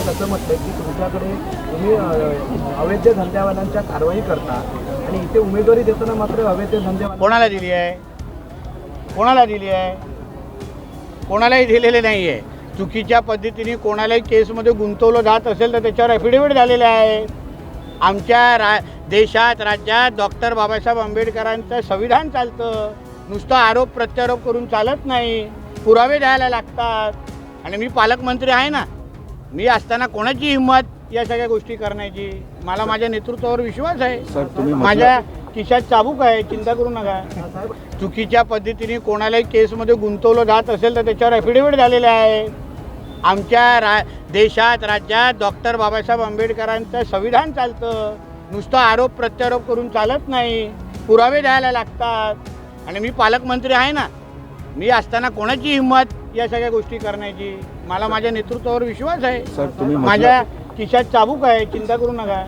असं म्हटलं की तुमच्याकडे तुम्ही अवैध धंद्यावाल्यांच्या कारवाई करता आणि इथे उमेदवारी देताना मात्र अवैध धंदे कोणाला दिली आहे? कोणाला दिली आहे? कोणालाही दिलेले नाही आहे चुकीच्या पद्धतीने कोणालाही केसमध्ये गुंतवलं जात असेल तर त्याच्यावर ॲफिडेव्हिट झालेले आहे आमच्या रा देशात राज्यात डॉक्टर बाबासाहेब आंबेडकरांचं संविधान चालतं. नुसतं आरोप प्रत्यारोप करून चालत नाही. पुरावे द्यायला लागतात. आणि मी पालकमंत्री आहे ना मी असताना कोणाची हिंमत या सगळ्या गोष्टी करण्याची? मला माझ्या नेतृत्वावर विश्वास आहे. सर तुम्ही माझ्या खिशात चाबूक आहे चिंता करू नका. चुकीच्या पद्धतीने कोणालाही केसमध्ये गुंतवलं जात असेल तर त्याच्यावर ॲफिडेविट झालेले आहे. आमच्या रा देशात राज्यात डॉक्टर बाबासाहेब आंबेडकरांचं संविधान चालतं. नुसतं आरोप प्रत्यारोप करून चालत नाही. पुरावे द्यायला लागतात. आणि मी पालकमंत्री आहे ना. मी असताना कोणाची हिंमत? या सगळ्या गोष्टी करण्याची. मला माझ्या नेतृत्वावर विश्वास आहे. माझ्या खिशात चाबूक आहे. चिंता करू नका.